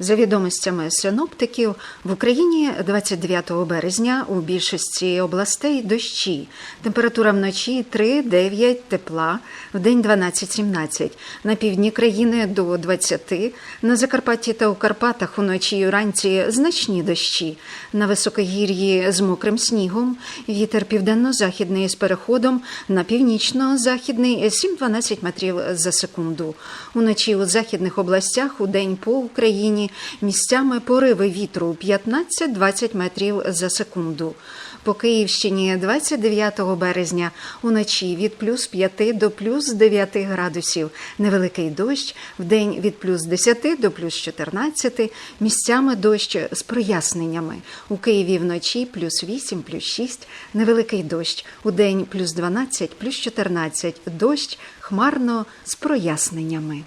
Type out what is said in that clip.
За відомостями синоптиків, в Україні 29 березня у більшості областей дощі. Температура вночі 3-9 тепла, в день 12-17. На півдні країни до 20, на Закарпатті та у Карпатах уночі і вранці значні дощі. На високогір'ї з мокрим снігом, вітер південно-західний з переходом на північно-західний 7-12 метрів за секунду. Уночі у західних областях у день по Україні місцями пориви вітру 15-20 метрів за секунду. По Київщині 29 березня уночі від плюс 5 до плюс 9 градусів. Невеликий дощ, вдень від плюс 10 до плюс 14, місцями дощ з проясненнями. У Києві вночі плюс 8, плюс 6, невеликий дощ, удень плюс 12, плюс 14, дощ хмарно з проясненнями.